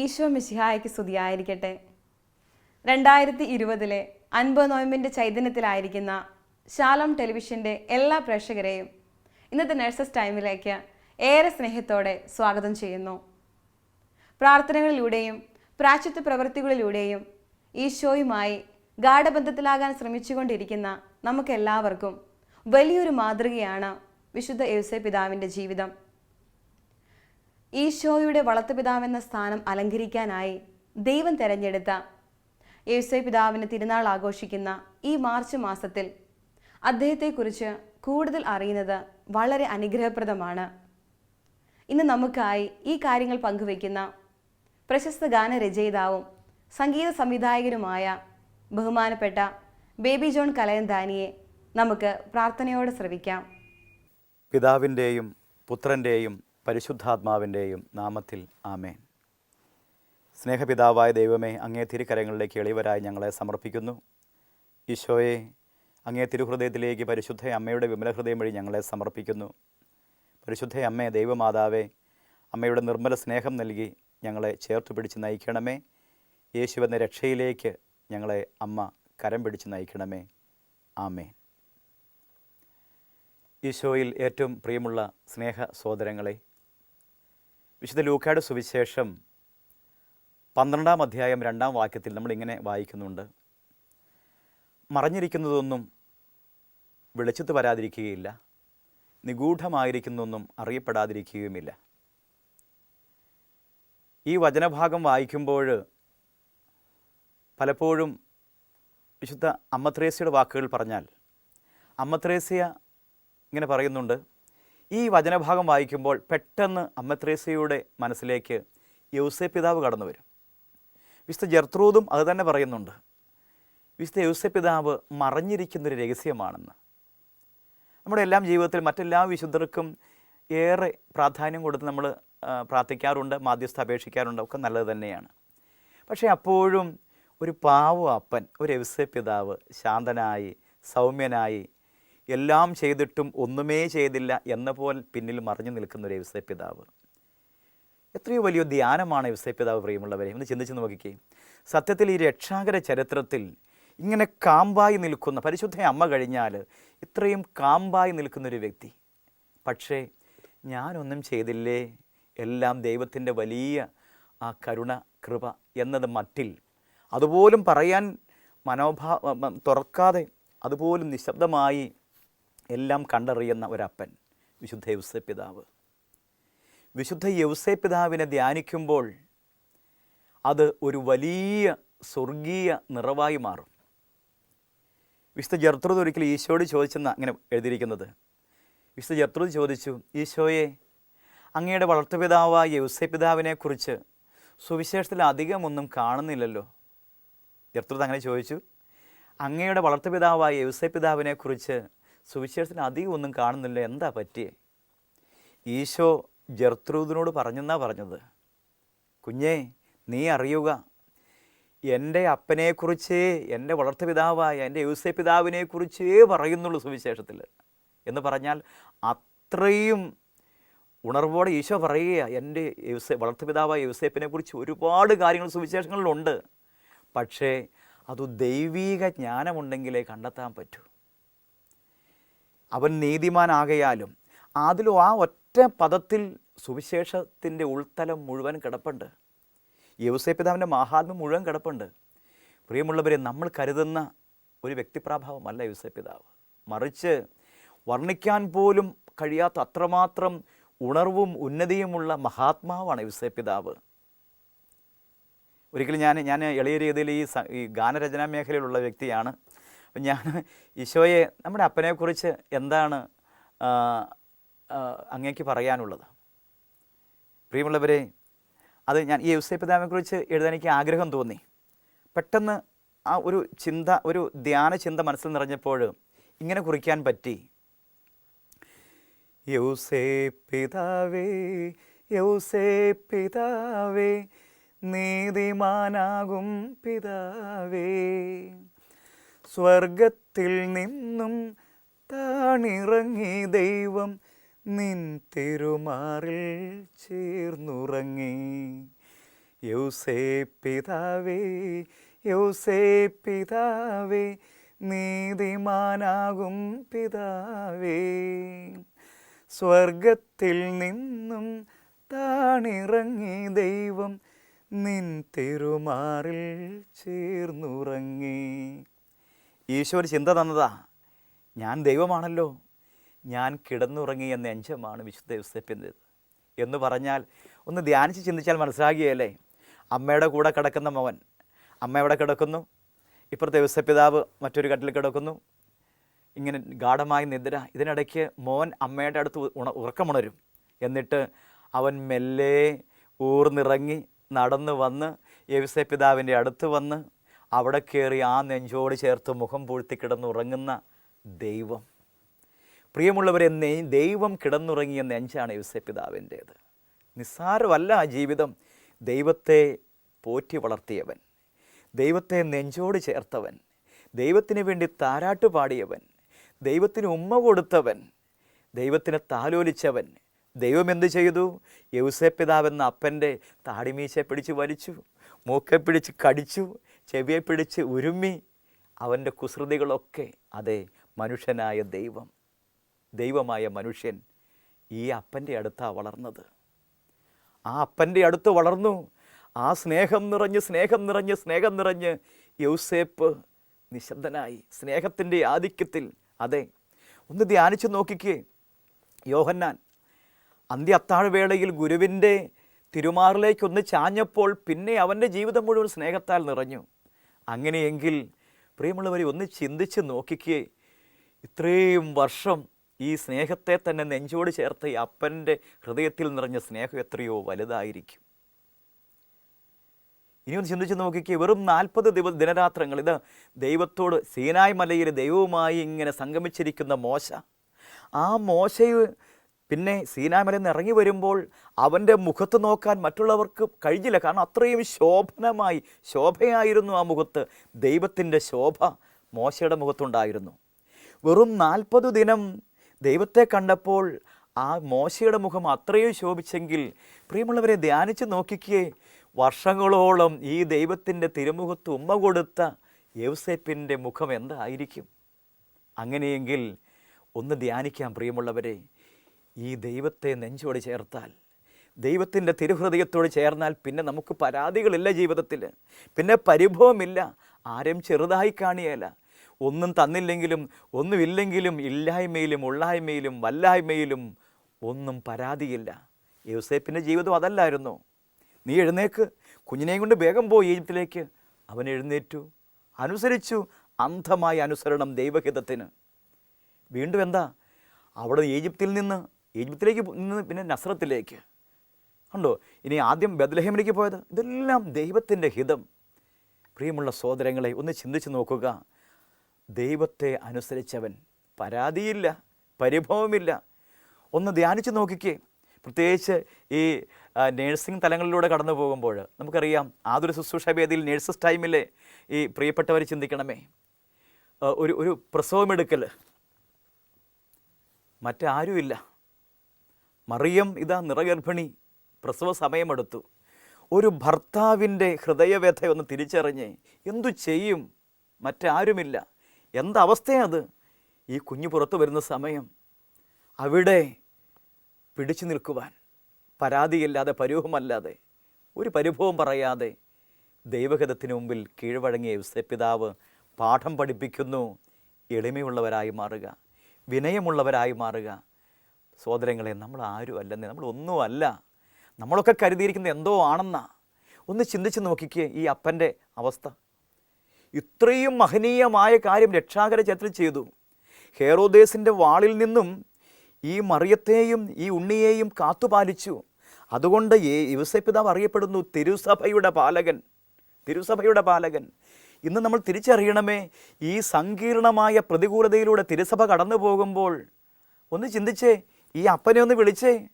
ഈശോ മിശിഹായ്ക്ക് സ്തുതിയായിരിക്കട്ടെ. രണ്ടായിരത്തി ഇരുപതിലെ അൻപത് നോയമ്പിന്റെ ചൈതന്യത്തിലായിരിക്കുന്ന ശാലം ടെലിവിഷന്റെ എല്ലാ പ്രേക്ഷകരെയും ഇന്നത്തെ നഴ്സസ് ടൈമിലേക്ക് ഏറെ സ്നേഹത്തോടെ സ്വാഗതം ചെയ്യുന്നു. പ്രാർത്ഥനകളിലൂടെയും പ്രാച്യത്വ പ്രവൃത്തികളിലൂടെയും ഈശോയുമായി ഗാഠബന്ധത്തിലാകാൻ ശ്രമിച്ചുകൊണ്ടിരിക്കുന്ന നമുക്കെല്ലാവർക്കും വലിയൊരു മാതൃകയാണ് വിശുദ്ധ യേശു പിതാവിന്റെ ജീവിതം. ഈശോയുടെ വളർത്തുപിതാവെന്ന സ്ഥാനം അലങ്കരിക്കാനായി ദൈവം തെരഞ്ഞെടുത്ത യേശോ പിതാവിന് തിരുനാൾ ആഘോഷിക്കുന്ന ഈ മാർച്ച് മാസത്തിൽ അദ്ദേഹത്തെക്കുറിച്ച് കൂടുതൽ അറിയുന്നത് വളരെ അനുഗ്രഹപ്രദമാണ്. ഇന്ന് നമുക്കായി ഈ കാര്യങ്ങൾ പങ്കുവയ്ക്കുന്ന പ്രശസ്ത ഗാനരചയിതാവും സംഗീത സംവിധായകനുമായ ബഹുമാനപ്പെട്ട ബേബി ജോൺ കലയന്താനിയെ നമുക്ക് പ്രാർത്ഥനയോടെ ശ്രവിക്കാം. പിതാവിന്റെയും പുത്രന്റെയും പരിശുദ്ധാത്മാവിന്റെയും നാമത്തിൽ ആമേൻ. സ്നേഹപിതാവായ ദൈവമേ അങ്ങേ തിരുക്കരങ്ങളിലേക്ക് എളിവരായി ഞങ്ങളെ സമർപ്പിക്കുന്നു. ഈശോയെ അങ്ങേ തിരുഹൃദയത്തിലേക്ക് പരിശുദ്ധ അമ്മയുടെ വിമല ഹൃദയം വഴി ഞങ്ങളെ സമർപ്പിക്കുന്നു. പരിശുദ്ധ അമ്മേ ദൈവമാതാവേ അമ്മയുടെ നിർമ്മല സ്നേഹം നൽകി ഞങ്ങളെ ചേർത്ത് പിടിച്ച് നയിക്കണമേ. യേശുവെന്ന രക്ഷയിലേക്ക് ഞങ്ങളെ അമ്മ കരം പിടിച്ച് നയിക്കണമേ. ആമേൻ. ഈശോയിൽ ഏറ്റവും പ്രിയമുള്ള സ്നേഹ സോദരങ്ങളെ വിശുദ്ധ ലൂക്കാട് സുവിശേഷം പന്ത്രണ്ടാം അധ്യായം രണ്ടാം വാക്യത്തിൽ നമ്മളിങ്ങനെ വായിക്കുന്നുണ്ട്. മറഞ്ഞിരിക്കുന്നതൊന്നും വെളിച്ചത്ത് വരാതിരിക്കുകയില്ല. നിഗൂഢമായിരിക്കുന്നതൊന്നും അറിയപ്പെടാതിരിക്കുകയുമില്ല. ഈ വചനഭാഗം വായിക്കുമ്പോൾ പലപ്പോഴും വിശുദ്ധ അമ്മത്രേസ്യയുടെ വാക്കുകൾ പറഞ്ഞാൽ അമ്മത്രേസ്യ ഇങ്ങനെ പറയുന്നുണ്ട് ഈ വചനഭാഗം വായിക്കുമ്പോൾ പെട്ടെന്ന് അമ്മത്രേസയുടെ മനസ്സിലേക്ക് യൗസേ പിതാവ് കടന്നു വരും. വിശുദ്ധ ജർത്രൂദും അത് തന്നെ പറയുന്നുണ്ട്. വിശുദ്ധ യൗസേ പിതാവ് മറഞ്ഞിരിക്കുന്നൊരു രഹസ്യമാണെന്ന്. നമ്മുടെ എല്ലാം ജീവിതത്തിൽ മറ്റെല്ലാ വിശുദ്ധർക്കും ഏറെ പ്രാധാന്യം കൊടുത്ത് നമ്മൾ പ്രാർത്ഥിക്കാറുണ്ട് മാധ്യസ്ഥ അപേക്ഷിക്കാറുണ്ട് ഒക്കെ നല്ലത് തന്നെയാണ്. പക്ഷേ അപ്പോഴും ഒരു പാവ അപ്പൻ ഒരു യൗസേ പിതാവ് ശാന്തനായി സൗമ്യനായി എല്ലാം ചെയ്തിട്ടും ഒന്നുമേ ചെയ്തില്ല എന്ന പോലെ പിന്നിൽ മറിഞ്ഞു നിൽക്കുന്ന ഒരു യൗസേ പിതാവ്. എത്രയോ വലിയ ധ്യാനമാണ് യൗസേ പിതാവ് പ്രിയമുള്ളവരെ. ഒന്ന് ചിന്തിച്ച് നോക്കിക്കേ. സത്യത്തിൽ ഈ രക്ഷാകര ചരിത്രത്തിൽ ഇങ്ങനെ കാമ്പായി നിൽക്കുന്ന പരിശുദ്ധ അമ്മ കഴിഞ്ഞാൽ ഇത്രയും കാമ്പായി നിൽക്കുന്നൊരു വ്യക്തി. പക്ഷേ ഞാനൊന്നും ചെയ്തില്ലേ? എല്ലാം ദൈവത്തിന്റെ വലിയ ആ കരുണ കൃപ എന്നത് മറ്റിൽ അതുപോലും പറയാൻ മനോഭാ മ- മ- തുറക്കാതെ അതുപോലും നിശബ്ദമായി എല്ലാം കണ്ടറിയുന്ന ഒരപ്പൻ വിശുദ്ധ യൗസേ പിതാവ് വിശുദ്ധ യൗസേ പിതാവിനെ ധ്യാനിക്കുമ്പോൾ അത് ഒരു വലിയ സ്വർഗീയ നിറവായി മാറും. വിശുദ്ധ ജർത്രുത് ഒരിക്കൽ ഈശോയോട് ചോദിച്ചെന്ന അങ്ങനെ എഴുതിയിരിക്കുന്നത്. വിശുദ്ധ ജർത്രുത് ചോദിച്ചു ഈശോയെ അങ്ങയുടെ വളർത്തുപിതാവായ യൗസേ പിതാവിനെക്കുറിച്ച് സുവിശേഷത്തിൽ അധികമൊന്നും കാണുന്നില്ലല്ലോ? ജർത്രുത് അങ്ങനെ ചോദിച്ചു അങ്ങയുടെ വളർത്തുപിതാവായ യൗസേ പിതാവിനെക്കുറിച്ച് സുവിശേഷത്തിൽ അധികം ഒന്നും കാണുന്നില്ല. എന്താ പറ്റിയേ? ഈശോ ജർത്രൂദിനോട് പറഞ്ഞെന്നാ പറഞ്ഞത്. കുഞ്ഞേ നീ അറിയുക എന്റെ അപ്പനെക്കുറിച്ച് എന്റെ വളർത്തുപിതാവായ എന്റെ യൂസെ പിതാവിനെക്കുറിച്ചേ പറയുന്നുള്ളൂ സുവിശേഷത്തിൽ. എന്ന് പറഞ്ഞാൽ അത്രയും ഉണർവോടെ ഈശോ പറയുക എന്റെ യൂസെ വളർത്തുപിതാവായ യൂസേപ്പിനെ കുറിച്ച് ഒരുപാട് കാര്യങ്ങൾ സുവിശേഷങ്ങളിലുണ്ട്. പക്ഷേ അത് ദൈവീക ജ്ഞാനമുണ്ടെങ്കിലേ കണ്ടെത്താൻ പറ്റൂ. അവൻ നീതിമാനാകയാലും അതിലും ആ ഒറ്റ പദത്തിൽ സുവിശേഷത്തിന്റെ ഉൾത്തലം മുഴുവൻ കിടപ്പുണ്ട്. യൗസേപിതാവിന്റെ മഹാത്മ്യം മുഴുവൻ കിടപ്പുണ്ട്. പ്രിയമുള്ളവരെ നമ്മൾ കരുതുന്ന ഒരു വ്യക്തിപ്രാഭാവമല്ല യൗസേപിതാവ് മറിച്ച് വർണിക്കാൻ പോലും കഴിയാത്ത അത്രമാത്രം ഉണർവും ഉന്നതിയുമുള്ള മഹാത്മാവാണ് യൗസേപിതാവ് ഒരിക്കലും ഞാൻ ഞാൻ എളിയ രീതിയിൽ ഈ ഗാനരചനാ മേഖലയിലുള്ള വ്യക്തിയാണ്. അപ്പം ഞാൻ ഈശോയെ നമ്മുടെ അപ്പനെക്കുറിച്ച് എന്താണ് അങ്ങേക്ക് പറയാനുള്ളത്? പ്രിയമുള്ളവരെ അത് ഞാൻ ഈ യൗസേ പിതാവിനെക്കുറിച്ച് എഴുതാൻ എനിക്ക് ആഗ്രഹം തോന്നി. പെട്ടെന്ന് ആ ഒരു ചിന്ത ഒരു ധ്യാന ചിന്ത മനസ്സിൽ നിറഞ്ഞപ്പോൾ ഇങ്ങനെ കുറിക്കാൻ പറ്റി. യൗസേ പിതാവേ യൗസേ പിതാവേ നീതിമാനാകും പിതാവേ. സ്വർഗത്തിൽ നിന്നും താണിറങ്ങി ദൈവം നിൻ തിരുമാറിൽ ചേർന്നുറങ്ങി. യൗസേ പിതാവേ യൗസേ പിതാവേ നീതിമാനാകും പിതാവേ. സ്വർഗത്തിൽ നിന്നും താണിറങ്ങി ദൈവം നിൻ തിരുമാറിൽ ചേർന്നുറങ്ങി. ഈശോ ചിന്ത തന്നതാ. ഞാൻ ദൈവമാണല്ലോ. ഞാൻ കിടന്നുറങ്ങി എന്ന നെഞ്ചമാണ് വിശുദ്ധ യൂസഫിന്റെത്. എന്ന് പറഞ്ഞാൽ ഒന്ന് ധ്യാനിച്ച് ചിന്തിച്ചാൽ മനസ്സിലാകുകയല്ലേ? അമ്മയുടെ കൂടെ കിടക്കുന്ന മകൻ. അമ്മ എവിടെ കിടക്കുന്നു? ഇപ്പുറത്തെ യൂസഫിതാവ് മറ്റൊരു കട്ടിൽ കിടക്കുന്നു. ഇങ്ങനെ ഗാഠമായ നിദ്ര. ഇതിനിടയ്ക്ക് മോൻ അമ്മയുടെ അടുത്ത് ഉണ ഉറക്കമുണരും. എന്നിട്ട് അവൻ മെല്ലെ ഊർന്നിറങ്ങി നടന്നു വന്ന് യവിസ പിതാവിന്റെ അടുത്ത് വന്ന് അവിടെ കയറി ആ നെഞ്ചോട് ചേർത്ത് മുഖം പൂഴ്ത്തി കിടന്നുറങ്ങുന്ന ദൈവം. പ്രിയമുള്ളവരെ ദൈവം കിടന്നുറങ്ങിയ നെഞ്ചാണ് യുസപിതാവിന്റേത് നിസ്സാരമല്ല ആ ജീവിതം. ദൈവത്തെ പോറ്റി വളർത്തിയവൻ. ദൈവത്തെ നെഞ്ചോട് ചേർത്തവൻ. ദൈവത്തിന് വേണ്ടി താരാട്ട് പാടിയവൻ. ദൈവത്തിന് ഉമ്മ കൊടുത്തവൻ. ദൈവത്തിനെ താലോലിച്ചവൻ. ദൈവം എന്ത് ചെയ്തു? യൗസേപ്പിതാവെന്ന അപ്പന്റെ താടിമീശ പിടിച്ച് വലിച്ചു മൂക്കെ പിടിച്ച് കടിച്ചു ചെവിയെ പിടിച്ച് ഉരുമ്മി അവന്റെ കുസൃതികളൊക്കെ അതെ മനുഷ്യനായ ദൈവം ദൈവമായ മനുഷ്യൻ ഈ അപ്പന്റെ അടുത്താണ് വളർന്നത്. ആ അപ്പന്റെ അടുത്ത് വളർന്നു. ആ സ്നേഹം നിറഞ്ഞ് സ്നേഹം നിറഞ്ഞ് സ്നേഹം നിറഞ്ഞ് യൗസേപ്പ് നിശബ്ദനായി സ്നേഹത്തിന്റെ ആധിക്യത്തിൽ അതെ. ഒന്ന് ധ്യാനിച്ചു നോക്കിക്കേ. യോഹന്നാൻ അന്ത്യ അത്താഴവേളയിൽ ഗുരുവിന്റെ തിരുമാറിലേക്കൊന്ന് ചാഞ്ഞപ്പോൾ പിന്നെ അവന്റെ ജീവിതം മുഴുവൻ സ്നേഹത്താൽ നിറഞ്ഞു. അങ്ങനെയെങ്കിൽ പ്രിയമുള്ളവരെ ഒന്ന് ചിന്തിച്ച് നോക്കിക്കേ. ഇത്രയും വർഷം ഈ സ്നേഹത്തെ തന്നെ നെഞ്ചോട് ചേർത്ത ഈ അപ്പന്റെ ഹൃദയത്തിൽ നിറഞ്ഞ സ്നേഹം എത്രയോ വലുതായിരിക്കും. ഇനി ഒന്ന് ചിന്തിച്ച് നോക്കിക്കേ വെറും നാൽപ്പത് ദിവസ ദിനരാത്രങ്ങൾ. ഇത് ദൈവത്തോട് സീനായ് മലയിൽ ദൈവവുമായി ഇങ്ങനെ സംഗമിച്ചിരിക്കുന്ന മോശ. ആ മോശയെ പിന്നെ സീനാമലയിൽ നിന്ന് ഇറങ്ങി വരുമ്പോൾ അവന്റെ മുഖത്ത് നോക്കാൻ മറ്റുള്ളവർക്ക് കഴിഞ്ഞില്ല. കാരണം അത്രയും ശോഭനമായി ശോഭയായിരുന്നു ആ മുഖത്ത്. ദൈവത്തിന്റെ ശോഭ മോശയുടെ മുഖത്തുണ്ടായിരുന്നു. വെറും നാൽപ്പത് ദിനം ദൈവത്തെ കണ്ടപ്പോൾ ആ മോശയുടെ മുഖം അത്രയും ശോഭിച്ചെങ്കിൽ പ്രിയമുള്ളവരെ ധ്യാനിച്ച് നോക്കിക്കേ വർഷങ്ങളോളം ഈ ദൈവത്തിന്റെ തിരുമുഖത്ത് ഉമ്മ കൊടുത്ത യൗസേപ്പിന്റെ മുഖം എന്തായിരിക്കും? അങ്ങനെയെങ്കിൽ ഒന്ന് ധ്യാനിക്കാം പ്രിയമുള്ളവരെ. ഈ ദൈവത്തെ നെഞ്ചോട് ചേർത്താൽ ദൈവത്തിന്റെ തിരുഹൃദയത്തോട് ചേർന്നാൽ പിന്നെ നമുക്ക് പരാതികളില്ല ജീവിതത്തിൽ. പിന്നെ പരിഭവമില്ല. ആരും ചെറുതായി കാണിയല്ല ഒന്നും തന്നില്ലെങ്കിലും ഒന്നുമില്ലെങ്കിലും ഇല്ലായ്മയിലും ഉള്ളായ്മയിലും വല്ലായ്മയിലും ഒന്നും പരാതിയില്ല. യൂസേപ്പിന്റെ ജീവിതം അതല്ലായിരുന്നു. നീ എഴുന്നേക്ക്. കുഞ്ഞിനെയും കൊണ്ട് വേഗം പോയി ഈജിപ്തിലേക്ക്. അവൻ എഴുന്നേറ്റു. അനുസരിച്ചു അന്ധമായ അനുസരണം ദൈവഹിതത്തിന്. വീണ്ടും എന്താ? അവിടെ ഈജിപ്തിൽ നിന്ന് ഈജിപ്തിലേക്ക് നിന്ന് പിന്നെ നസ്രത്തിലേക്ക്. ഉണ്ടോ ഇനി ആദ്യം ബദ്ലഹേമിലേക്ക് പോയത്. ഇതെല്ലാം ദൈവത്തിന്റെ ഹിതം. പ്രിയമുള്ള സോദരങ്ങളെ ഒന്ന് ചിന്തിച്ച് നോക്കുക. ദൈവത്തെ അനുസരിച്ചവൻ പരാതിയില്ല പരിഭവമില്ല. ഒന്ന് ധ്യാനിച്ച് നോക്കിക്കേ. പ്രത്യേകിച്ച് ഈ നേഴ്സിംഗ് തലങ്ങളിലൂടെ കടന്നു പോകുമ്പോൾ നമുക്കറിയാം ആതൊരു ശുശ്രൂഷ വേദിയിൽ നേഴ്സസ് ടൈമിലെ ഈ പ്രിയപ്പെട്ടവർ ചിന്തിക്കണമേ. ഒരു ഒരു പ്രസവമെടുക്കൽ മറ്റാരുമില്ല. മറിയം ഇതാ നിറഗർഭിണി പ്രസവ സമയമെടുത്തു. ഒരു ഭർത്താവിന്റെ ഹൃദയവ്യഥയൊന്ന് തിരിച്ചറിഞ്ഞ് എന്തു ചെയ്യും? മറ്റാരുമില്ല. എന്തവസ്ഥയത് ഈ കുഞ്ഞു പുറത്തു വരുന്ന സമയം. അവിടെ പിടിച്ചു നിൽക്കുവാൻ പരാതിയില്ലാതെ പരൂഹമല്ലാതെ ഒരു പരിഭവം പറയാതെ ദൈവഹിതത്തിനു മുമ്പിൽ കീഴ്വഴങ്ങിയ യുസപിതാവ് പാഠം പഠിപ്പിക്കുന്നു. എളിമയുള്ളവരായി മാറുക വിനയമുള്ളവരായി മാറുക സഹോദരങ്ങളെ നമ്മൾ ആരും അല്ലെന്നേ നമ്മൾ ഒന്നുമല്ല നമ്മളൊക്കെ കരുതിയിരിക്കുന്നത് എന്തോ ആണെന്നാ. ഒന്ന് ചിന്തിച്ച് നോക്കിക്കേ ഈ അപ്പന്റെ അവസ്ഥ. ഇത്രയും മഹനീയമായ കാര്യം രക്ഷാകര ചരിത്രം ചെയ്തു. ഹേറോദേസിന്റെ വാളിൽ നിന്നും ഈ മറിയത്തെയും ഈ ഉണ്ണിയെയും കാത്തുപാലിച്ചു. അതുകൊണ്ട് യുവസപിതാവ് അറിയപ്പെടുന്നു തിരുസഭയുടെ പാലകൻ. തിരുസഭയുടെ പാലകൻ. ഇന്ന് നമ്മൾ തിരിച്ചറിയണമേ ഈ സങ്കീർണമായ പ്രതികൂലതയിലൂടെ തിരുസഭ കടന്നു പോകുമ്പോൾ ഒന്ന് ചിന്തിച്ചേ ഈ അപ്പനെ ഒന്ന് വിളിച്ചേ.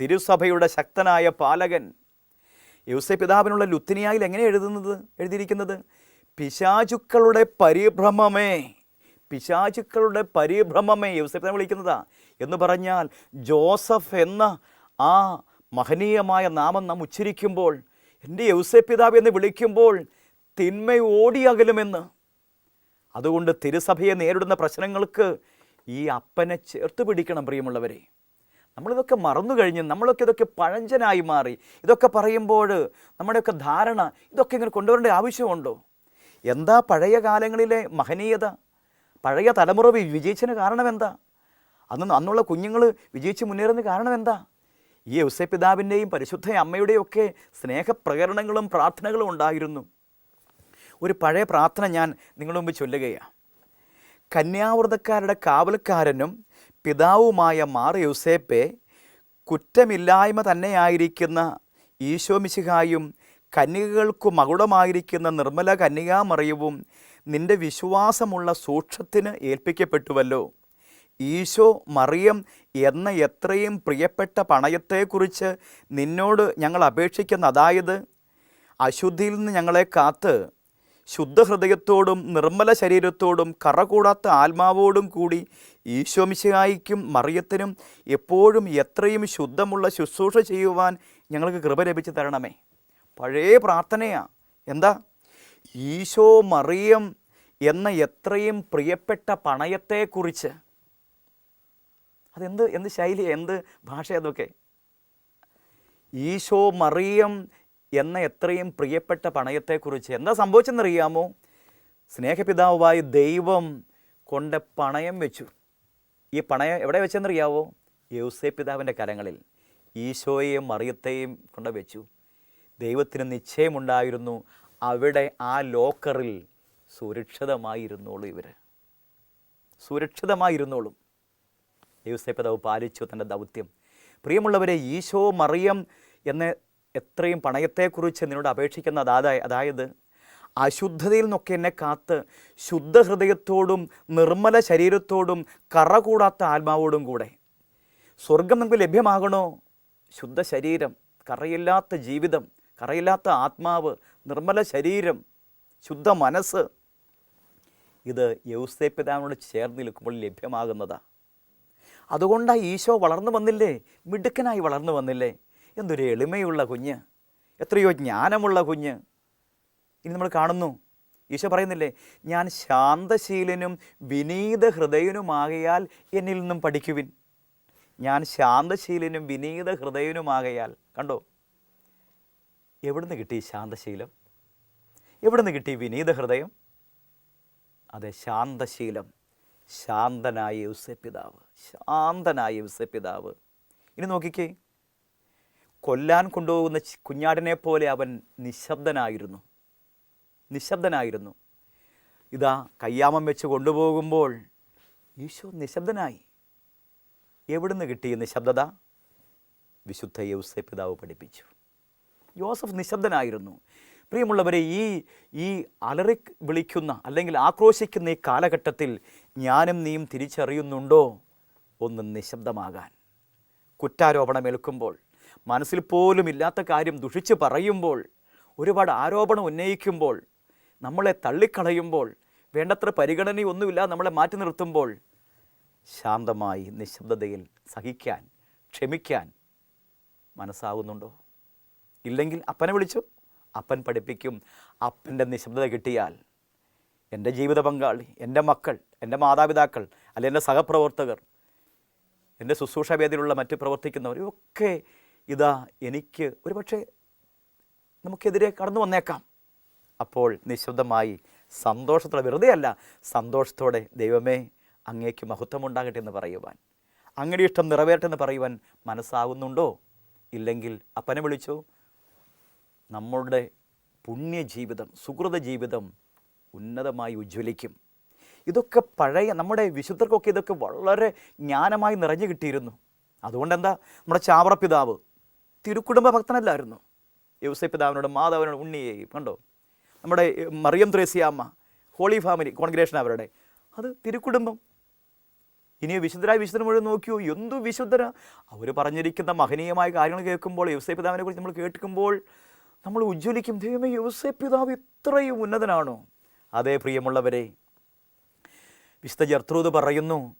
തിരുസഭയുടെ ശക്തനായ പാലകൻ. യൗസെ പിതാവിനുള്ള ലുത്തിനിയായിൽ എങ്ങനെ എഴുതുന്നത് എഴുതിയിരിക്കുന്നത്? പിശാചുക്കളുടെ പരിഭ്രമമേ പിശാചുക്കളുടെ പരിഭ്രമമേ. യൗസെ പിതാവ് വിളിക്കുന്നതാ. എന്ന് പറഞ്ഞാൽ ജോസഫ് എന്ന ആ മഹനീയമായ നാമം നാം ഉച്ചരിക്കുമ്പോൾ എന്റെ യൗസെ പിതാവ് എന്ന് വിളിക്കുമ്പോൾ തിന്മ ഓടിയകലുമെന്ന് അതുകൊണ്ട് തിരുസഭയെ നേരിടുന്ന പ്രശ്നങ്ങൾക്ക് ഈ അപ്പനെ ചേർത്ത് പിടിക്കണം പ്രിയമുള്ളവരെ. നമ്മളിതൊക്കെ മറന്നു കഴിഞ്ഞ് നമ്മളൊക്കെ ഇതൊക്കെ പഴഞ്ചനായി മാറി ഇതൊക്കെ പറയുമ്പോൾ നമ്മുടെയൊക്കെ ധാരണ ഇതൊക്കെ ഇങ്ങനെ കൊണ്ടുവരേണ്ട ആവശ്യമുണ്ടോ? എന്താ പഴയ കാലങ്ങളിലെ മഹനീയത? പഴയ തലമുറ വിജയിച്ചതിന് കാരണം എന്താ അന്ന് അന്നുള്ള കുഞ്ഞുങ്ങൾ വിജയിച്ച് മുന്നേറുന്ന കാരണം എന്താ ഈ യൗസെ പിതാവിന്റെയും പരിശുദ്ധ അമ്മയുടെയും ഒക്കെ സ്നേഹപ്രകരണങ്ങളും പ്രാർത്ഥനകളും ഉണ്ടായിരുന്നു. ഒരു പഴയ പ്രാർത്ഥന ഞാൻ നിങ്ങളുടെ മുമ്പ് ചൊല്ലുകയാണ്. കന്യാവ്രതക്കാരുടെ കാവൽക്കാരനും പിതാവുമായ മാർ യുസേപ്പെ കുറ്റമില്ലായ്മ തന്നെയായിരിക്കുന്ന ഈശോ മിശിഹായും കന്യകകൾക്കു മകുടമായിരിക്കുന്ന നിർമ്മല കന്യകാമറിയവും നിന്റെ വിശ്വാസമുള്ള സൂക്ഷത്തിന് ഏൽപ്പിക്കപ്പെട്ടുവല്ലോ. ഈശോ മറിയം എന്ന എത്രയും പ്രിയപ്പെട്ട പണയത്തെക്കുറിച്ച് നിന്നോട് ഞങ്ങൾ അപേക്ഷിക്കുന്ന അതായത് അശുദ്ധിയിൽ നിന്ന് ഞങ്ങളെ കാത്ത് ശുദ്ധഹൃദയത്തോടും നിർമ്മല ശരീരത്തോടും കറകൂടാത്ത ആത്മാവോടും കൂടി ഈശോമിശായിക്കും മറിയത്തിനും എപ്പോഴും എത്രയും ശുദ്ധമുള്ള ശുശ്രൂഷ ചെയ്യുവാൻ ഞങ്ങൾക്ക് കൃപ ലഭിച്ചു തരണമേ. പഴയ പ്രാർത്ഥനയാ. എന്താ? ഈശോ മറിയം എന്ന എത്രയും പ്രിയപ്പെട്ട പണയത്തെക്കുറിച്ച്. അതെന്ത്? എന്ത് ശൈലി എന്ത് ഭാഷ അതൊക്കെ? ഈശോ മറിയം എന്ന എത്രയും പ്രിയപ്പെട്ട പണയത്തെക്കുറിച്ച് എന്താ സംഭവിച്ചെന്നറിയാമോ? സ്നേഹപിതാവായ ദൈവം കൊണ്ട് പണയം വെച്ചു. ഈ പണയം എവിടെ വെച്ചെന്നറിയാവോ? യൗസേ പിതാവിന്റെ കരങ്ങളിൽ. ഈശോയെയും മറിയത്തെയും കൊണ്ട് വെച്ചു. ദൈവത്തിന് നിശ്ചയമുണ്ടായിരുന്നു. അവിടെ ആ ലോക്കറിൽ സുരക്ഷിതമായിരുന്നോളൂ ഇവർ. സുരക്ഷിതമായിരുന്നോളും. യൗസേപ്പിതാവ് പാലിച്ചു തന്റെ ദൗത്യം. പ്രിയമുള്ളവരെ ഈശോ മറിയം എന്ന എത്രയും പണയത്തെക്കുറിച്ച് നിന്നോട് അപേക്ഷിക്കുന്ന അതായ അതായത് അശുദ്ധതയിൽ നിന്നൊക്കെ എന്നെ കാത്ത് ശുദ്ധ ഹൃദയത്തോടും നിർമ്മല ശരീരത്തോടും കറ കൂടാത്ത ആത്മാവോടും കൂടെ. സ്വർഗം നമുക്ക് ലഭ്യമാകണോ? ശുദ്ധ ശരീരം കറയില്ലാത്ത ജീവിതം കറയില്ലാത്ത ആത്മാവ് നിർമ്മല ശരീരം ശുദ്ധ മനസ്സ് ഇത് യൗസേപ്പിതാവിനോട് ചേർന്ന് നിൽക്കുമ്പോൾ ലഭ്യമാകുന്നതാണ് അതുകൊണ്ടാണ് ഈശോ വളർന്നു വന്നില്ലേ? മിടുക്കനായി വളർന്നു വന്നില്ലേ? എന്തൊരു എളിമയുള്ള കുഞ്ഞ്. എത്രയോ ജ്ഞാനമുള്ള കുഞ്ഞ്. ഇനി നമ്മൾ കാണുന്നു. ഈശോ പറയുന്നില്ലേ ഞാൻ ശാന്തശീലനും വിനീത ഹൃദയനുമാകയാൽ എന്നിൽ നിന്നും പഠിക്കുവിൻ. ഞാൻ ശാന്തശീലനും വിനീത ഹൃദയനുമാകയാൽ കണ്ടോ? എവിടുന്ന് കിട്ടി ശാന്തശീലം? എവിടുന്ന് കിട്ടി വിനീത ഹൃദയം അതെ ശാന്തശീലം. ശാന്തനായ ഉസപ്പിതാവ് ശാന്തനായ ഉസപ്പിതാവ് ഇനി നോക്കിക്കേ കൊല്ലാൻ കൊണ്ടുപോകുന്ന കുഞ്ഞാടിനെ പോലെ അവൻ നിശബ്ദനായിരുന്നു. നിശബ്ദനായിരുന്നു. ഇതാ കയ്യാമം വെച്ച് കൊണ്ടുപോകുമ്പോൾ ഈശോ നിശബ്ദനായി. എവിടുന്ന് കിട്ടി നിശബ്ദത? വിശുദ്ധ യൗസപിതാവ് പഠിപ്പിച്ചു. യോസഫ് നിശബ്ദനായിരുന്നു. പ്രിയമുള്ളവരെ ഈ ഈ അലറി വിളിക്കുന്ന അല്ലെങ്കിൽ ആക്രോശിക്കുന്ന ഈ കാലഘട്ടത്തിൽ ഞാനും നീയും തിരിച്ചറിയുന്നുണ്ടോ? ഒന്ന് നിശബ്ദമാകാൻ. കുറ്റാരോപണം ഏൽക്കുമ്പോൾ മനസ്സിൽ പോലും ഇല്ലാത്ത കാര്യം ദുഷിച്ച് പറയുമ്പോൾ ഒരുപാട് ആരോപണം ഉന്നയിക്കുമ്പോൾ നമ്മളെ തള്ളിക്കളയുമ്പോൾ വേണ്ടത്ര പരിഗണനയൊന്നുമില്ല നമ്മളെ മാറ്റി നിർത്തുമ്പോൾ ശാന്തമായി നിശബ്ദതയിൽ സഹിക്കാൻ ക്ഷമിക്കാൻ മനസ്സാകുന്നുണ്ടോ ഇല്ലെങ്കിൽ അപ്പനെ വിളിച്ചു? അപ്പൻ പഠിപ്പിക്കും. അപ്പന്റെ നിശബ്ദത കിട്ടിയാൽ എന്റെ ജീവിത പങ്കാളി എന്റെ മക്കൾ എന്റെ മാതാപിതാക്കൾ അല്ലെ എന്റെ സഹപ്രവർത്തകർ എന്റെ ശുശ്രൂഷ വേദിയിലുള്ള മറ്റ് പ്രവർത്തിക്കുന്നവർ ഒക്കെ ഇതാ എനിക്ക് ഒരുപക്ഷെ നമുക്കെതിരെ കടന്നു വന്നേക്കാം. അപ്പോൾ നിശബ്ദമായി സന്തോഷത്തോടെ വെറുതെ അല്ല സന്തോഷത്തോടെ ദൈവമേ അങ്ങേക്ക് മഹത്വമുണ്ടാകട്ടെ എന്ന് പറയുവാൻ. അങ്ങയുടെ ഇഷ്ടം നിറവേറട്ടെ എന്ന് പറയുവാൻ മനസ്സാകുന്നുണ്ടോ ഇല്ലെങ്കിൽ അപ്പനെ വിളിച്ചോ? നമ്മളുടെ പുണ്യജീവിതം സുഹൃത ജീവിതം ഉന്നതമായി ഉജ്ജ്വലിക്കും. ഇതൊക്കെ പഴയ നമ്മുടെ വിശുദ്ധർക്കൊക്കെ ഇതൊക്കെ വളരെ ജ്ഞാനമായി നിറഞ്ഞു കിട്ടിയിരുന്നു. അതുകൊണ്ട് എന്താ നമ്മുടെ ചാവറ പിതാവ് തിരുക്കുടുംബ ഭക്തനല്ലായിരുന്നു യൗസേ പിതാവിനോട് മാതാവിനോട് ഉണ്ണിയെയും കണ്ടോ? നമ്മുടെ Mariam Thresiamma holy family congregation അവരുടെ. അത് തിരുക്കുടുംബം. ഇനി വിശുദ്ധരായ വിശുദ്ധർ മുഴുവൻ നോക്കിയോ? എന്തു വിശുദ്ധര? അവർ പറഞ്ഞിരിക്കുന്ന മഹനീയമായ കാര്യങ്ങൾ കേൾക്കുമ്പോൾ യൗസേ പിതാവിനെ കുറിച്ച് നമ്മൾ കേൾക്കുമ്പോൾ നമ്മൾ ഉജ്ജ്വലിക്കും ദൈവമേ യൗസേ പിതാവ് ഇത്രയും ഉന്നതനാണോ? അതേ പ്രിയമുള്ളവരെ വിശുദ്ധ ജർത്രൂത് പറയുന്നു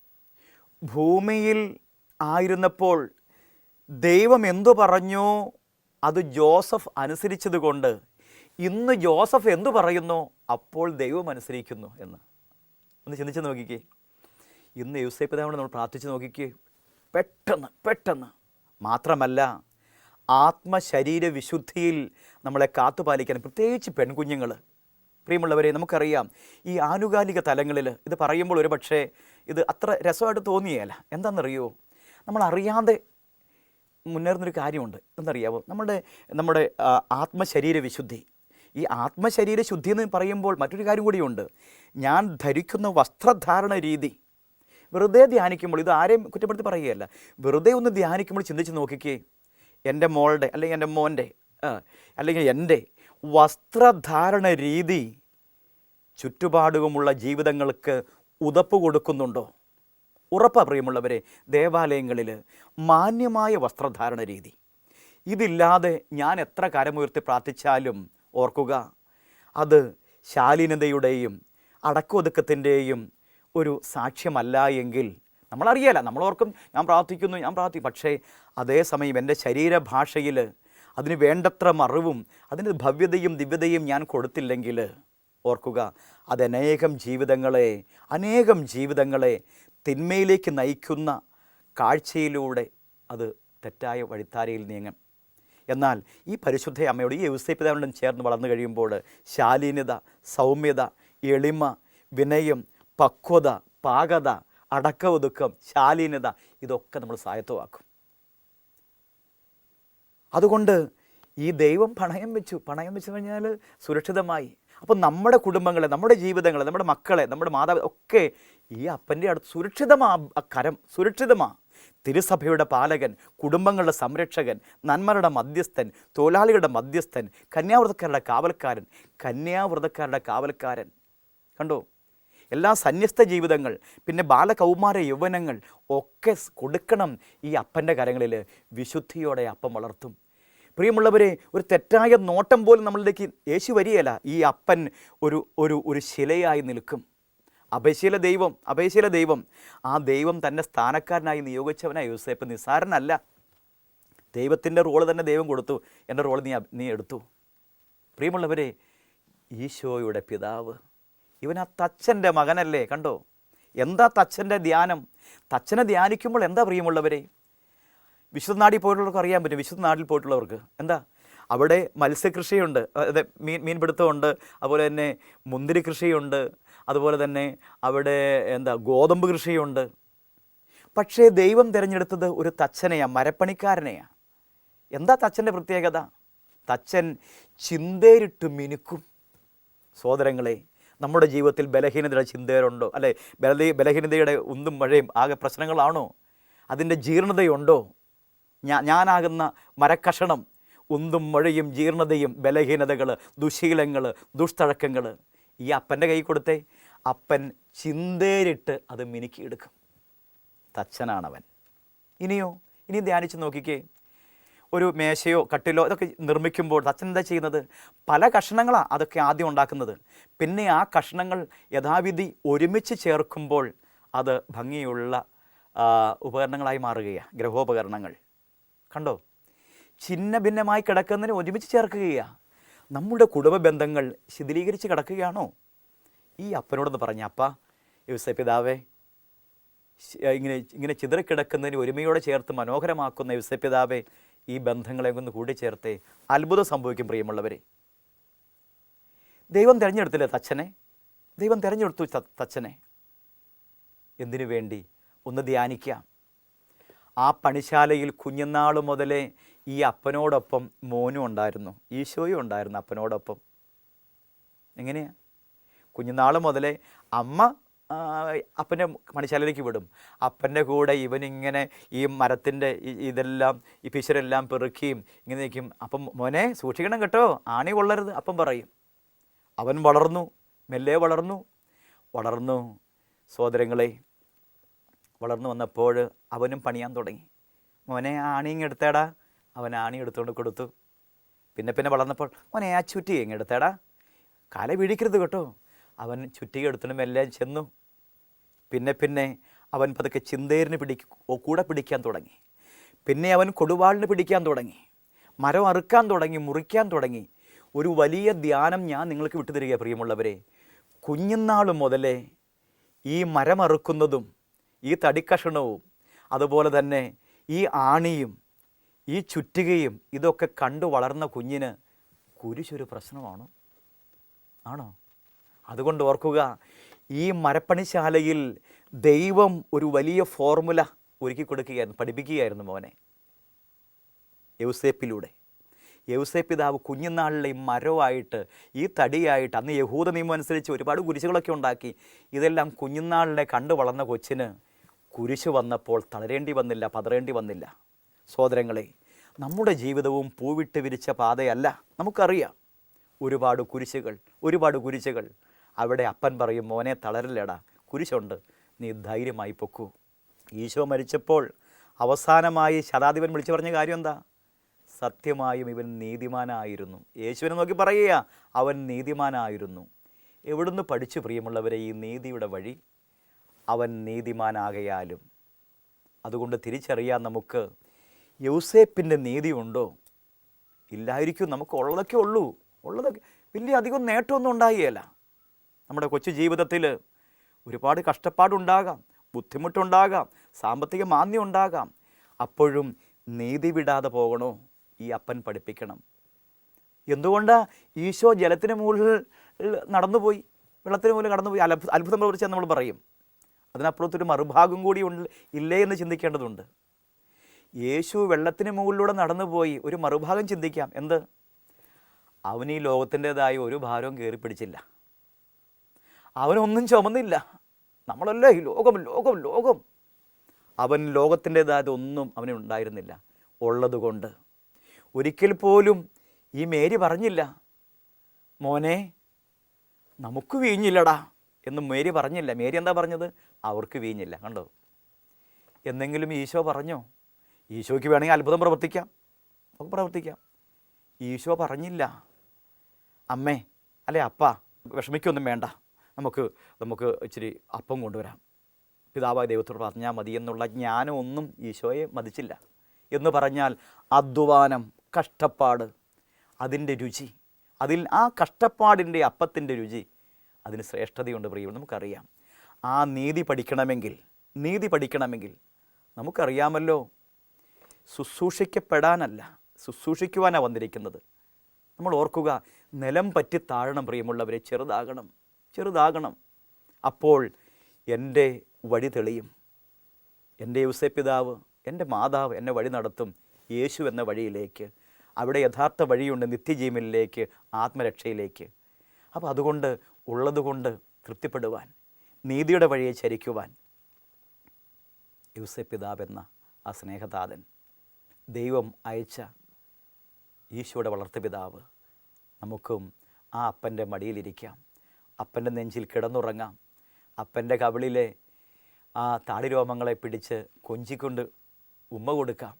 ഭൂമിയിൽ ആയിരുന്നപ്പോൾ ദൈവം എന്തു പറഞ്ഞു? അത് ജോസഫ് അനുസരിച്ചതുകൊണ്ട് ഇന്ന് ജോസഫ് എന്തു പറയുന്നു? അപ്പോൾ ദൈവം അനുസരിക്കുന്നു എന്ന്. ഒന്ന് ചിന്തിച്ച് നോക്കിക്കേ. ഇന്ന് യൂസേ പിതാവിനോട് നമ്മൾ പ്രാർത്ഥിച്ച് നോക്കിക്കേ. പെട്ടെന്ന് പെട്ടെന്ന്. മാത്രമല്ല ആത്മശരീര വിശുദ്ധിയിൽ നമ്മളെ കാത്തുപാലിക്കാൻ പ്രത്യേകിച്ച് പെൺകുഞ്ഞുങ്ങൾ. പ്രിയമുള്ളവരെ നമുക്കറിയാം ഈ ആനുകാലിക തലങ്ങളിൽ ഇത് പറയുമ്പോൾ ഒരു പക്ഷേ ഇത് അത്ര രസമായിട്ട് തോന്നിയല്ല എന്താണെന്നറിയോ? നമ്മൾ അറിയാതെ മുന്നേറുന്നൊരു കാര്യമുണ്ട്. എന്തറിയാമോ നമ്മുടെ നമ്മുടെ ആത്മശരീര വിശുദ്ധി. ഈ ആത്മശരീര ശുദ്ധി എന്ന് പറയുമ്പോൾ മറ്റൊരു കാര്യം കൂടിയുണ്ട്. ഞാൻ ധരിക്കുന്ന വസ്ത്രധാരണ രീതി. വെറുതെ ധ്യാനിക്കുമ്പോൾ ഇത് ആരെയും കുറ്റപ്പെടുത്തി പറയുകയല്ല. വെറുതെ ഒന്ന് ധ്യാനിക്കുമ്പോൾ ചിന്തിച്ച് നോക്കിക്കേ. എന്റെ മോളുടെ അല്ലെങ്കിൽ എന്റെ മോന്റെ അല്ലെങ്കിൽ എന്റെ വസ്ത്രധാരണ രീതി ചുറ്റുപാടുമുള്ള ജീവിതങ്ങൾക്ക് ഉതപ്പ് കൊടുക്കുന്നുണ്ടോ? ഉറപ്പാ പ്രിയമുള്ളവരെ ദേവാലയങ്ങളിൽ മാന്യമായ വസ്ത്രധാരണ രീതി ഇതില്ലാതെ ഞാൻ എത്ര കരമുയർത്തി പ്രാർത്ഥിച്ചാലും ഓർക്കുക അത് ശാലീനതയുടെയും അടക്കൊതുക്കത്തിന്റെയും ഒരു സാക്ഷ്യമല്ല എങ്കിൽ നമ്മളറിയാല നമ്മളോർക്കും ഞാൻ പ്രാർത്ഥിക്കുന്നു ഞാൻ പ്രാർത്ഥിക്കും പക്ഷേ അതേസമയം എന്റെ ശരീരഭാഷയിൽ അതിന് വേണ്ടത്ര മറിവും അതിന് ഭവ്യതയും ദിവ്യതയും ഞാൻ കൊടുത്തില്ലെങ്കിൽ ഓർക്കുക. അതനേകം ജീവിതങ്ങളെ അനേകം ജീവിതങ്ങളെ തിന്മയിലേക്ക് നയിക്കുന്ന കാഴ്ചയിലൂടെ അത് തെറ്റായ വഴിത്താരയിൽ നീങ്ങും. എന്നാൽ ഈ പരിശുദ്ധ അമ്മയോട് ഈ യൗസേപ്പിതാവിനോടും ചേർന്ന് വളർന്നു കഴിയുമ്പോൾ ശാലീനത സൗമ്യത എളിമ വിനയം പക്വത പാകത അടക്ക ഒതുക്കം ശാലീനത ഇതൊക്കെ നമ്മൾ സ്വായത്തമാക്കും. അതുകൊണ്ട് ഈ ദൈവം പണയം വെച്ചു. പണയം വെച്ചു കഴിഞ്ഞാൽ സുരക്ഷിതമായി. അപ്പോൾ നമ്മുടെ കുടുംബങ്ങളെ നമ്മുടെ ജീവിതങ്ങളെ നമ്മുടെ മക്കളെ നമ്മുടെ മാതാപിതാ ഒക്കെ ഈ അപ്പന്റെ അടുത്ത് സുരക്ഷിതമാ കരം സുരക്ഷിതമാ. തിരുസഭയുടെ പാലകൻ കുടുംബങ്ങളുടെ സംരക്ഷകൻ നന്മരുടെ മധ്യസ്ഥൻ തൊഴിലാളികളുടെ മധ്യസ്ഥൻ കന്യാവ്രതക്കാരുടെ കാവൽക്കാരൻ കന്യാവ്രതക്കാരുടെ കാവൽക്കാരൻ. കണ്ടോ? എല്ലാ സന്യസ്ത ജീവിതങ്ങൾ പിന്നെ ബാലകൗമാര യൗവനങ്ങൾ ഒക്കെ കൊടുക്കണം ഈ അപ്പന്റെ കരങ്ങളിൽ വിശുദ്ധിയോടെ അപ്പം വളർത്തും. പ്രിയമുള്ളവരെ ഒരു തെറ്റായ നോട്ടം പോലും നമ്മളിലേക്ക് യേശു വരികയല്ല. ഈ അപ്പൻ ഒരു ഒരു ഒരു ശിലയായി നിൽക്കും. അഭയശീല ദൈവം അഭയശീല ദൈവം. ആ ദൈവം തന്നെ സ്ഥാനക്കാരനായി നിയോഗിച്ചവനായി. യൂസേപ്പ് നിസ്സാരനല്ല. ദൈവത്തിന്റെ റോൾ തന്നെ ദൈവം കൊടുത്തു. എന്റെ റോൾ നീ നീ എടുത്തു. പ്രിയമുള്ളവരെ ഈശോയുടെ പിതാവ്. ഇവൻ ആ തച്ചന്റെ മകനല്ലേ കണ്ടോ? എന്താ തച്ചന്റെ ധ്യാനം? തച്ചനെ ധ്യാനിക്കുമ്പോൾ എന്താ പ്രിയമുള്ളവരെ? വിശുദ്ധ നാടിൽ പോയിട്ടുള്ളവർക്ക് അറിയാൻ പറ്റും വിശുദ്ധ നാട്ടിൽ പോയിട്ടുള്ളവർക്ക്. എന്താ? അവിടെ മത്സ്യകൃഷിയുണ്ട്. അതെ മീൻ മീൻപിടുത്തമുണ്ട്. അതുപോലെ തന്നെ മുന്തിരി കൃഷിയുണ്ട്. അതുപോലെ തന്നെ അവിടെ എന്താ ഗോതമ്പ് കൃഷിയുണ്ട്. പക്ഷേ ദൈവം തിരഞ്ഞെടുത്തത് ഒരു തച്ചനെയാണ് മരപ്പണിക്കാരനെയാണ് എന്താ തച്ചന്റെ പ്രത്യേകത? തച്ചൻ ചിന്തേരിട്ട് മിനുക്കും. സോദരങ്ങളെ നമ്മുടെ ജീവിതത്തിൽ ബലഹീനതയുടെ ചിന്തയുണ്ടോ അല്ലെ ബല ബലഹീനതയുടെ ഉന്തും മഴയും ആകെ പ്രശ്നങ്ങളാണോ? അതിന്റെ ജീർണതയുണ്ടോ? ഞാനാകുന്ന മരക്കഷണം ഒന്നും മഴയും ജീർണതയും ബലഹീനതകൾ ദുശീലങ്ങൾ ദുഷ്ടഴക്കങ്ങൾ ഈ അപ്പന്റെ കൈ കൊടുത്തേ. അപ്പൻ ചിന്തേരിട്ട് അത് മിനുക്കിയെടുക്കും തച്ചനാണവൻ. ഇനിയോ ഇനി ധ്യാനിച്ച് നോക്കിക്കേ. ഒരു മേശയോ കട്ടിലോ ഇതൊക്കെ നിർമ്മിക്കുമ്പോൾ തച്ചൻ എന്താ ചെയ്യുന്നത്? പല കഷ്ണങ്ങളാണ് അതൊക്കെ ആദ്യം ഉണ്ടാക്കുന്നത്. പിന്നെ ആ കഷ്ണങ്ങൾ യഥാവിധി ഒരുമിച്ച് ചേർക്കുമ്പോൾ അത് ഭംഗിയുള്ള ഉപകരണങ്ങളായി മാറുകയാണ് ഗ്രഹോപകരണങ്ങൾ. കണ്ടോ? ഛിന്ന ഭിന്നമായി കിടക്കുന്നതിന് ഒരുമിച്ച് ചേർക്കുകയാണ് നമ്മുടെ കുടുംബ ബന്ധങ്ങൾ ശിഥിലീകരിച്ച് കിടക്കുകയാണോ? ഈ അപ്പനോടൊന്ന് പറഞ്ഞ അപ്പ യുസ പിതാവേ ഇങ്ങനെ ഇങ്ങനെ ചിതറിക്കിടക്കുന്നതിന് ഒരുമയോടെ ചേർത്ത് മനോഹരമാക്കുന്ന യുസപിതാവെ ഈ ബന്ധങ്ങളെ ഒന്ന് കൂട്ടിച്ചേർത്തേ. അത്ഭുതം സംഭവിക്കും പ്രിയമുള്ളവരെ. ദൈവം തിരഞ്ഞെടുത്തില്ലേ തച്ചനെ? ദൈവം തിരഞ്ഞെടുത്തു തച്ചനെ. എന്തിനു വേണ്ടി? ഒന്ന് ധ്യാനിക്കാം. ആ പണിശാലയിൽ കുഞ്ഞുനാൾ മുതലേ ഈ അപ്പനോടൊപ്പം മോനും ഉണ്ടായിരുന്നു. ഈശോയും ഉണ്ടായിരുന്നു അപ്പനോടൊപ്പം. എങ്ങനെയാ? കുഞ്ഞുനാൾ മുതലേ അമ്മ അപ്പന്റെ മണിശാലയിലേക്ക് വിടും. അപ്പന്റെ കൂടെ ഇവനിങ്ങനെ ഈ മരത്തിന്റെ ഇതെല്ലാം ഈ പിശരെല്ലാം പെറുക്കിയും ഇങ്ങനെ നിൽക്കും. അപ്പം മോനെ സൂക്ഷിക്കണം കേട്ടോ. ആണി കൊള്ളരുത് അപ്പം പറയും. അവൻ വളർന്നു മെല്ലെ വളർന്നു. വളർന്നു സോദരങ്ങളെ വളർന്നു വന്നപ്പോൾ അവനും പണിയാൻ തുടങ്ങി. മോനെ ആണി ഇങ്ങ് എടുത്തേടാ. അവൻ ആണി എടുത്തുകൊണ്ട് കൊടുത്തു. പിന്നെ പിന്നെ വളർന്നപ്പോൾ മോനെ ആ ചുറ്റി ഇങ്ങ് എടുത്തേടാ. കാല വീഴിക്കരുത് കേട്ടോ. അവൻ ചുറ്റി എടുത്തിട്ട് മെല്ലെ ചെന്നു. പിന്നെ പിന്നെ അവൻ പതുക്കെ ചിന്തേരിന് പിടിക്ക കൂടെ പിടിക്കാൻ തുടങ്ങി. പിന്നെ അവൻ കൊടുവാളിന് പിടിക്കാൻ തുടങ്ങി. മരം അറുക്കാൻ തുടങ്ങി മുറിക്കാൻ തുടങ്ങി. ഒരു വലിയ ധ്യാനം ഞാൻ നിങ്ങൾക്ക് വിട്ടുതരിക പ്രിയമുള്ളവരെ. കുഞ്ഞുനാൾ മുതലേ ഈ മരം അറുക്കുന്നതും ഈ തടിക്കഷണവും അതുപോലെ തന്നെ ഈ ആണിയും ഈ ചുറ്റുകയും ഇതൊക്കെ കണ്ടു വളർന്ന കുഞ്ഞിന് കുരിശൊരു പ്രശ്നമാണോ? ആണോ? അതുകൊണ്ട് ഓർക്കുക ഈ മരപ്പണിശാലയിൽ ദൈവം ഒരു വലിയ ഫോർമുല ഒരുക്കി കൊടുക്കുകയായിരുന്നു പഠിപ്പിക്കുകയായിരുന്നു മോനെ. യൗസേപ്പിലൂടെ. യൗസേപ്പിതാവ് കുഞ്ഞുനാളിലെ ഈ മരമായിട്ട് ഈ തടിയായിട്ട് അന്ന് യഹൂദ നിയമം അനുസരിച്ച് ഒരുപാട് കുരിശുകളൊക്കെ ഉണ്ടാക്കി. ഇതെല്ലാം കുഞ്ഞുനാളിലെ കണ്ടു വളർന്ന കൊച്ചിന് കുരിശ് വന്നപ്പോൾ തളരേണ്ടി വന്നില്ല പതറേണ്ടി വന്നില്ല. സോദരങ്ങളെ നമ്മുടെ ജീവിതവും പൂവിട്ട് വിരിച്ച പാതയല്ല നമുക്കറിയാം. ഒരുപാട് കുരിശുകൾ ഒരുപാട് കുരിശുകൾ. അവിടെ അപ്പൻ പറയും മോനെ തളരില്ലടാ കുരിശുണ്ട് നീ ധൈര്യമായി പൊക്കൂ. ഈശോ മരിച്ചപ്പോൾ അവസാനമായി ശതാധിപൻ വിളിച്ചു പറഞ്ഞ കാര്യം എന്താ? സത്യമായും ഇവൻ നീതിമാനായിരുന്നു. യേശുവിനെ നോക്കി പറയുക അവൻ നീതിമാനായിരുന്നു. എവിടുന്ന് പഠിച്ചു പ്രിയമുള്ളവരെ ഈ നീതിയുടെ വഴി? അവൻ നീതിമാനാകയാലും. അതുകൊണ്ട് തിരിച്ചറിയാൻ നമുക്ക് യൗസേപ്പിന്റെ നീതി ഉണ്ടോ ഇല്ലായിരിക്കും നമുക്ക് ഉള്ളതൊക്കെ ഉള്ളൂ. ഉള്ളതൊക്കെ വലിയ അധികം നേട്ടമൊന്നും ഉണ്ടായില്ല നമ്മുടെ കൊച്ചു ജീവിതത്തിൽ ഒരുപാട് കഷ്ടപ്പാടുണ്ടാകാം ബുദ്ധിമുട്ടുണ്ടാകാം സാമ്പത്തിക മാന്ദ്യം ഉണ്ടാകാം അപ്പോഴും നീതി വിടാതെ പോകണോ? ഈ അപ്പൻ പഠിപ്പിക്കണം. എന്തുകൊണ്ടാ ഈശോ ജലത്തിന് മുകളിൽ നടന്നുപോയി? വെള്ളത്തിന് മുകളിൽ കടന്നുപോയി അത്ഭുതം പ്രവർത്തിച്ചാൽ നമ്മൾ പറയും. അതിനപ്പുറത്തൊരു മറുഭാഗം കൂടി ഉണ്ട് ഇല്ലേ എന്ന് ചിന്തിക്കേണ്ടതുണ്ട്. യേശു വെള്ളത്തിന് മുകളിലൂടെ നടന്നുപോയി ഒരു മറുഭാഗം ചിന്തിക്കാം. എന്ത്? അവൻ ഈ ലോകത്തിന്റെതായ ഒരു ഭാരവും കയറി പിടിച്ചില്ല. അവനൊന്നും ചുമന്നില്ല. നമ്മളല്ലേ ഈ ലോകം ലോകം ലോകം? അവൻ ലോകത്തിന്റെതായതൊന്നും അവന് ഉണ്ടായിരുന്നില്ല. ഉള്ളതുകൊണ്ട്. ഒരിക്കൽ പോലും ഈ മേരി പറഞ്ഞില്ല മോനെ നമുക്ക് വീഞ്ഞില്ലടാ എന്ന് മേരി പറഞ്ഞില്ല. മേരി എന്താ പറഞ്ഞത്? അവർക്ക് വീഞ്ഞില്ല കണ്ടോ? എന്നെങ്കിലും ഈശോ പറഞ്ഞോ? ഈശോയ്ക്ക് വേണമെങ്കിൽ അത്ഭുതം പ്രവർത്തിക്കാം. നമുക്ക് പ്രവർത്തിക്കാം. ഈശോ പറഞ്ഞില്ല. അമ്മേ അല്ലെ അപ്പ വിഷമിക്കൊന്നും വേണ്ട. നമുക്ക് നമുക്ക് ഇച്ചിരി അപ്പം കൊണ്ടുവരാം. പിതാവായ ദൈവത്തോട് പറഞ്ഞാൽ മതി എന്നുള്ള ജ്ഞാനമൊന്നും ഈശോയെ മതിച്ചില്ല. എന്ന് പറഞ്ഞാൽ അധ്വാനം കഷ്ടപ്പാട് അതിന്റെ രുചി. അതിൽ ആ കഷ്ടപ്പാടിന്റെ അപ്പത്തിന്റെ രുചി. അതിന് ശ്രേഷ്ഠതയുണ്ട് പ്രിയം നമുക്കറിയാം. ആ നീതി പഠിക്കണമെങ്കിൽ നീതി പഠിക്കണമെങ്കിൽ നമുക്കറിയാമല്ലോ ശുശ്രൂഷിക്കപ്പെടാനല്ല ശുശ്രൂഷിക്കുവാനാണ് വന്നിരിക്കുന്നത്. നമ്മൾ ഓർക്കുക നിലം പറ്റി താഴണം പ്രിയമുള്ളവരെ ചെറുതാകണം ചെറുതാകണം. അപ്പോൾ എന്റെ വഴി തെളിയും. എന്റെ യുസപിതാവ് എന്റെ മാതാവ് എന്നെ വഴി നടത്തും. യേശു എന്ന വഴിയിലേക്ക് അവിടെ യഥാർത്ഥ വഴിയുണ്ട് നിത്യജീവനിലേക്ക് ആത്മരക്ഷയിലേക്ക്. അപ്പോൾ അതുകൊണ്ട് ഉള്ളതുകൊണ്ട് തൃപ്തിപ്പെടുവാൻ നീതിയുടെ വഴിയെ ചരിക്കുവാൻ യൂസെ എന്ന ആ സ്നേഹതാതൻ ദൈവം അയച്ച ഈശോയുടെ വളർത്തുപിതാവ് നമുക്കും ആ അപ്പന്റെ മടിയിലിരിക്കാം അപ്പന്റെ നെഞ്ചിൽ കിടന്നുറങ്ങാം. അപ്പന്റെ കവിളിലെ ആ താടിരോമങ്ങളെ പിടിച്ച് കൊഞ്ചിക്കൊണ്ട് ഉമ്മ കൊടുക്കാം.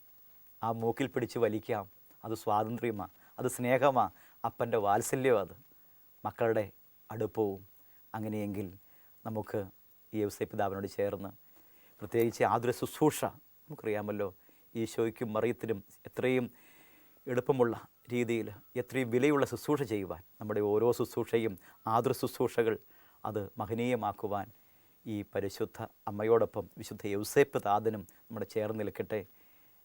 ആ മൂക്കിൽ പിടിച്ച് വലിക്കാം. അത് സ്വാതന്ത്ര്യമാണ് അത് സ്നേഹമാണ് അപ്പന്റെ വാത്സല്യം അത്. മക്കളുടെ അടുപ്പവും അങ്ങനെയെങ്കിൽ നമുക്ക് ഈ യവസേ പിതാവിനോട് ചേർന്ന് പ്രത്യേകിച്ച് ആതുര ശുശ്രൂഷ നമുക്കറിയാമല്ലോ. ഈശോയ്ക്കും മറിയത്തിനും എത്രയും എളുപ്പമുള്ള രീതിയിൽ എത്രയും വിലയുള്ള ശുശ്രൂഷ ചെയ്യുവാൻ നമ്മുടെ ഓരോ ശുശ്രൂഷയും ആതുര ശുശ്രൂഷകൾ അത് മഹനീയമാക്കുവാൻ ഈ പരിശുദ്ധ അമ്മയോടൊപ്പം വിശുദ്ധ യൗസേപ്പ് താതനും നമ്മുടെ ചേർന്ന് നിൽക്കട്ടെ.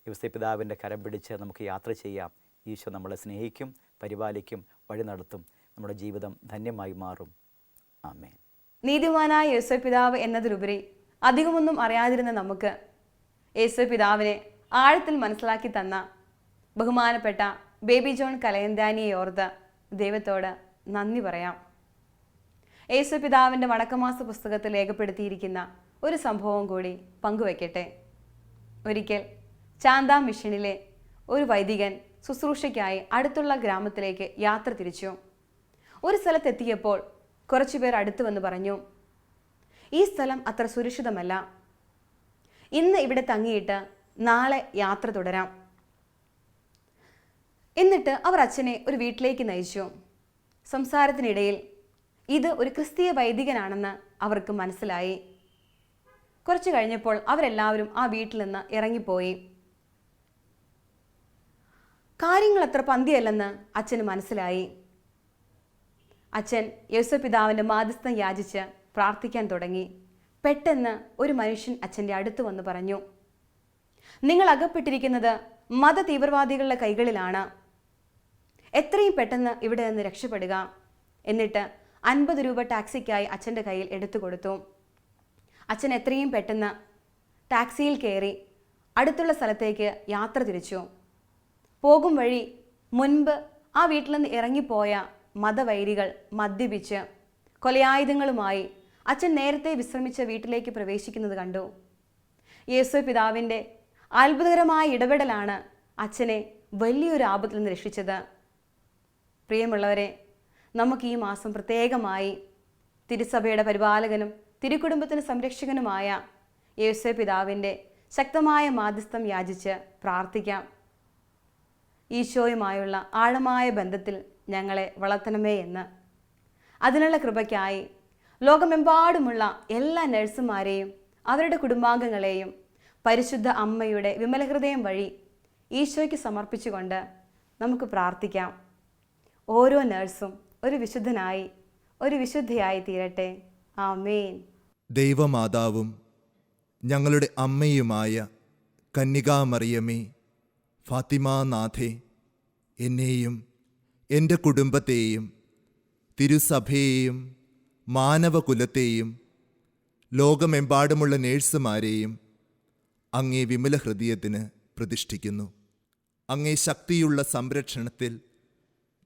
യൗസേപ്പിതാവിന്റെ കരം പിടിച്ച് നമുക്ക് യാത്ര ചെയ്യാം. ഈശോ നമ്മളെ സ്നേഹിക്കും പരിപാലിക്കും വഴി നടത്തും. നമ്മുടെ ജീവിതം ധന്യമായി മാറും. ആമേൻ. നീതിമാനായ യേശു പിതാവ് എന്നതിലുപരി അധികമൊന്നും അറിയാതിരുന്ന നമുക്ക് യേശു പിതാവിനെ ആഴത്തിൽ മനസ്സിലാക്കി തന്ന ബഹുമാനപ്പെട്ട ബേബി ജോൺ കലയന്താനിയെ ഓർത്ത് ദൈവത്തോട് നന്ദി പറയാം. യേശു പിതാവിന്റെ വടക്കമാസ പുസ്തകത്തിൽ രേഖപ്പെടുത്തിയിരിക്കുന്ന ഒരു സംഭവം കൂടി പങ്കുവയ്ക്കട്ടെ ഒരിക്കൽ ചാന്താ മിഷനിലെ ഒരു വൈദികൻ ശുശ്രൂഷയ്ക്കായി അടുത്തുള്ള ഗ്രാമത്തിലേക്ക് യാത്ര തിരിച്ചു. ഒരു സ്ഥലത്തെത്തിയപ്പോൾ കുറച്ചുപേർ അടുത്തു വന്ന് പറഞ്ഞു ഈ സ്ഥലം അത്ര സുരക്ഷിതമല്ല. ഇന്ന് ഇവിടെ തങ്ങിയിട്ട് നാളെ യാത്ര തുടരാം. എന്നിട്ട് അവർ അച്ഛനെ ഒരു വീട്ടിലേക്ക് നയിച്ചു. സംസാരത്തിനിടയിൽ ഇത് ഒരു ക്രിസ്തീയ വൈദികനാണെന്ന് അവർക്ക് മനസ്സിലായി. കുറച്ചു കഴിഞ്ഞപ്പോൾ അവരെല്ലാവരും ആ വീട്ടിൽ നിന്ന് ഇറങ്ങിപ്പോയി. കാര്യങ്ങൾ അത്ര പന്തിയല്ലെന്ന് അച്ഛന് മനസ്സിലായി. അച്ഛൻ യേശുപിതാവിന്റെ മാധ്യസ്ഥം യാചിച്ച് പ്രാർത്ഥിക്കാൻ തുടങ്ങി. പെട്ടെന്ന് ഒരു മനുഷ്യൻ അച്ഛന്റെ അടുത്ത് വന്ന് പറഞ്ഞു നിങ്ങൾ അകപ്പെട്ടിരിക്കുന്നത് മത തീവ്രവാദികളുടെ കൈകളിലാണ്. എത്രയും പെട്ടെന്ന് ഇവിടെ നിന്ന് രക്ഷപ്പെടുക. എന്നിട്ട് അൻപത് രൂപ ടാക്സിക്കായി അച്ഛന്റെ കയ്യിൽ എടുത്തു കൊടുത്തു. അച്ഛൻ എത്രയും പെട്ടെന്ന് ടാക്സിയിൽ കയറി അടുത്തുള്ള സ്ഥലത്തേക്ക് യാത്ര തിരിച്ചു. പോകും വഴി മുൻപ് ആ വീട്ടിൽ നിന്ന് ഇറങ്ങിപ്പോയ മതവൈരികൾ മദ്യപിച്ച് കൊലയായുധങ്ങളുമായി അച്ഛൻ നേരത്തെ വിശ്രമിച്ച വീട്ടിലേക്ക് പ്രവേശിക്കുന്നത് കണ്ടു. യേശു പിതാവിന്റെ അത്ഭുതകരമായ ഇടപെടലാണ് അച്ഛനെ വലിയൊരു ആപത്തിൽ നിന്ന് രക്ഷിച്ചത്. പ്രിയമുള്ളവരെ നമുക്ക് ഈ മാസം പ്രത്യേകമായി തിരുസഭയുടെ പരിപാലകനും തിരുക്കുടുംബത്തിന് സംരക്ഷകനുമായ യേശു പിതാവിന്റെ ശക്തമായ മാധ്യസ്ഥം യാചിച്ച് പ്രാർത്ഥിക്കാം. ഈശോയുമായുള്ള ആഴമായ ബന്ധത്തിൽ ഞങ്ങളെ വളർത്തണമേ എന്ന്. അതിനുള്ള കൃപയ്ക്കായി ലോകമെമ്പാടുമുള്ള എല്ലാ നഴ്സുമാരെയും അവരുടെ കുടുംബാംഗങ്ങളെയും പരിശുദ്ധ അമ്മയുടെ വിമലഹൃദയം വഴി ഈശോയ്ക്ക് സമർപ്പിച്ചുകൊണ്ട് നമുക്ക് പ്രാർത്ഥിക്കാം. ഓരോ നഴ്സും ഒരു വിശുദ്ധനായി ഒരു വിശുദ്ധയായി തീരട്ടെ. ആമേൻ. ദൈവമാതാവും ഞങ്ങളുടെ അമ്മയുമായ കന്യകാമറിയമേ ഫാത്തിമാനാഥേ എന്നെയും എന്റെ കുടുംബത്തെയും തിരുസഭയെയും മാനവകുലത്തെയും ലോകമെമ്പാടുമുള്ള നേഴ്സുമാരെയും അങ്ങേ വിമല ഹൃദയത്തിന് പ്രതിഷ്ഠിക്കുന്നു. അങ്ങേ ശക്തിയുള്ള സംരക്ഷണത്തിൽ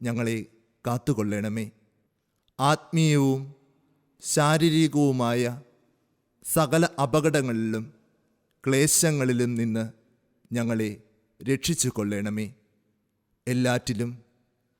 ഞങ്ങളെ കാത്തുകൊള്ളണമേ. ആത്മീയവും ശാരീരികവുമായ സകല അപകടങ്ങളിലും ക്ലേശങ്ങളിലും നിന്ന് ഞങ്ങളെ രക്ഷിച്ചു കൊള്ളണമേ എല്ലാറ്റിലും